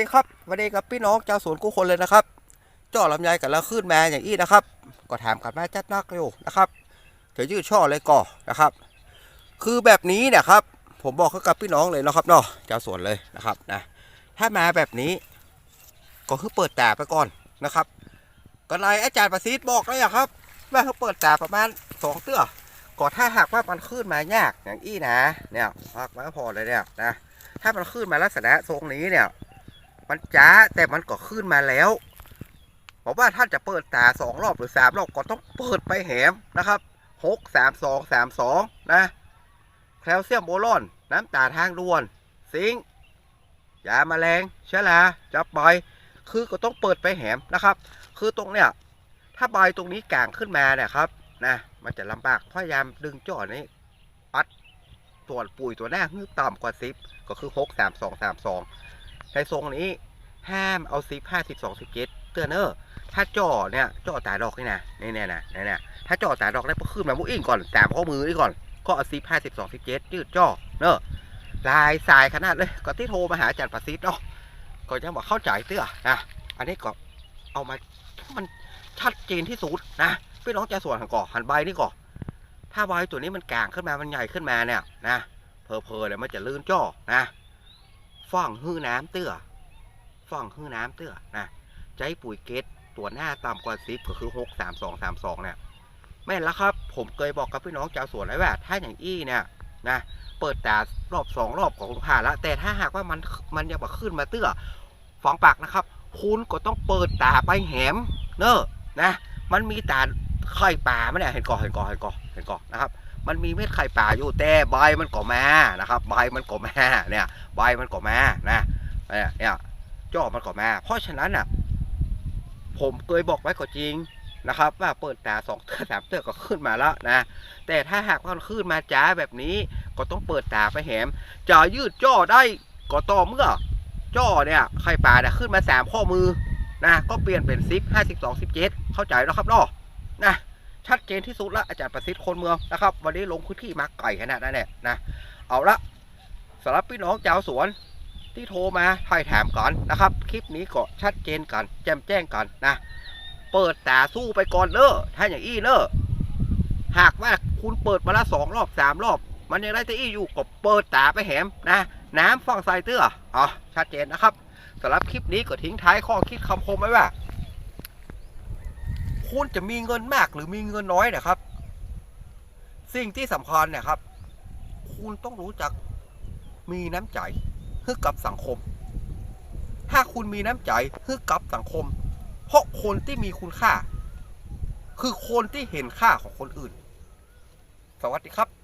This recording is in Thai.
ดีครับวัสดีครับพี่น้องชาวสวนกู้คนเลยนะครับจ่อลำไยกันแล้วขึ้นมาอย่างอี้นะครับ ก็ถามกันมาจัดนักอยู่นะครับจะยืดช่อเลยก่อนะครับ คือแบบนี้เนะครับ ผมบอกกับพี่น้องเลยนะครับเนาะชาวสวนเลยนะครับนะถ้ามาแบบนี้ ก็คือเปิดแตาไปก่อนนะครับก็นายอาจารย์ประสิทธิ์บอกเลยอะครับ ว่าเขาเปิดแตาประมาณสองเตื้อก็ถ้าหากว่ามันขึ้นมายากอย่างอี้นะเนี่ยพักมาพอเลยเนี่ยนะถ้ามันขึ้นมาลักษณะทรงนี้เนี่ย มันจ้าแต่มันก็ขึ้นมาแล้วผมว่าท่านจะเปิดตาสองรอบหรือสามรอบก็ต้องเปิดไปแหมนะครับหกสามสองสามสองนะแคลเซียมโบรอน น้ำตาทางด่วน ซิงยาแมลงเชื้อราจับใบคือก็ต้องเปิดไปแหมนะครับ คือตรงเนี้ยถ้าใบตรงนี้กลางขึ้นมาเนี่ยครับนะมันจะลำบากพยายามดึงจ่อนี้ปัดตัวปุ๋ยตัวหน้าให้ต่ำกว่าสิบก็คือหกสามสองสามสอง ในทรงนี้ห้ามเอาสิบห้าสิบสองสิบเจ็ดเตือนเนอร์ถ้าจ่อเนี่ยจ่อตาดอกนี่นะนี่เนี่ยนะนี่เนี่ยถ้าจ่อตาดอกได้ก็ขึ้นมามุ้งอิงก่อนตามข้อมือนี่ก่อน ก็เอาสิบห้าสิบสองสิบเจ็ดยืดจ่อเนอะลายสายขนาดเลยก็ที่โทรมาหาอาจารย์ประสิทธิ์เนาะก็ยังบอกเข้าใจเตื้อนะอันนี้ก็เอามามันชัดเจนที่สุดนะพี่น้องจะส่วนหันก่อหันใบนี่ก่อนถ้าใบตัวนี้มันกลางขึ้นมามันใหญ่ขึ้นมาเนี่ยนะเพอเพอๆเนี่ยมันจะลื่นจ่อนะ ฟ่องหื้อน้ำเตื้อฟ่องหื้อน้ำเตื้อนะใจปุ๋ยเกตตัวหน้าต่ำกว่าสิบก็คือหกสามสองสามสองเนี่ยแม่นแล้วครับ ผมเคยบอกกับพี่น้องชาวสวนไว้ว่า ถ้าอย่างอี้เนี่ยนะเปิดตารอบสองรอบของผ่านแล้วแต่ถ้าหากว่ามันมันยังมาขึ้นมาเตื้อฝังปากนะครับ คุณก็ต้องเปิดตาไปแหมเนอะนะ มันมีตาไข่ปลาไหมเนี่ยเห็นก่อเห็นก่อเห็นก่อเห็นก่อนะครับ มันมีเม็ดไข่ป่าอยู่แต่ใบมันก็มานะครับใบมันก็มาเนี่ยใบมันก็มานะเนี่ยเนี่ยจ่อมันก็มาเพราะฉะนั้นอะผมเคยบอกไว้ก็จริงนะครับ ว่าเปิดตาสองเตือสามเตือก็ขึ้นมาแล้วนะแต่ถ้าหากว่ามันขึ้นมาจ้าแบบนี้ก็ต้องเปิดตาไปแหมจะยืดจ่อได้ก็ต่อเมื่อจ่อเนี่ยไข่ป่าเนี่ยขึ้นมาสามข้อมือนะก็เปลี่ยนเป็นซิปห้าสิบสองสิบเจ็ดเข้าใจแล้วครับเนาะนะ ชัดเจนที่สุดละอาจารย์ประสิทธิ์คนเมืองนะครับ วันนี้ลงพื้นที่มาไก่ขนาดนั้นแหละนะ เอาละสำหรับพี่น้องชาวสวนที่โทรมาถ่ายถามก่อนนะครับ คลิปนี้ก็ชัดเจนกัน แจ่มแจ้งกันนะ เปิดตาสู้ไปก่อนเนอะถ้าอย่างอี้เนอะหากว่าคุณเปิดมาละสองรอบสามรอบ มันยังได้แต่อี้อยู่ก็เปิดตาไปแหมนะ น้ำฟองใส่เตื้ออ๋อชัดเจนนะครับสำหรับคลิปนี้ก็ทิ้งท้ายข้อคิดคำคมไว้ว่า คุณจะมีเงินมากหรือมีเงินน้อยนะครับ สิ่งที่สำคัญเนี่ยครับ คุณต้องรู้จักมีน้ำใจให้กับสังคม ถ้าคุณมีน้ำใจให้กับสังคม เพราะคนที่มีคุณค่า คือคนที่เห็นค่าของคนอื่น สวัสดีครับ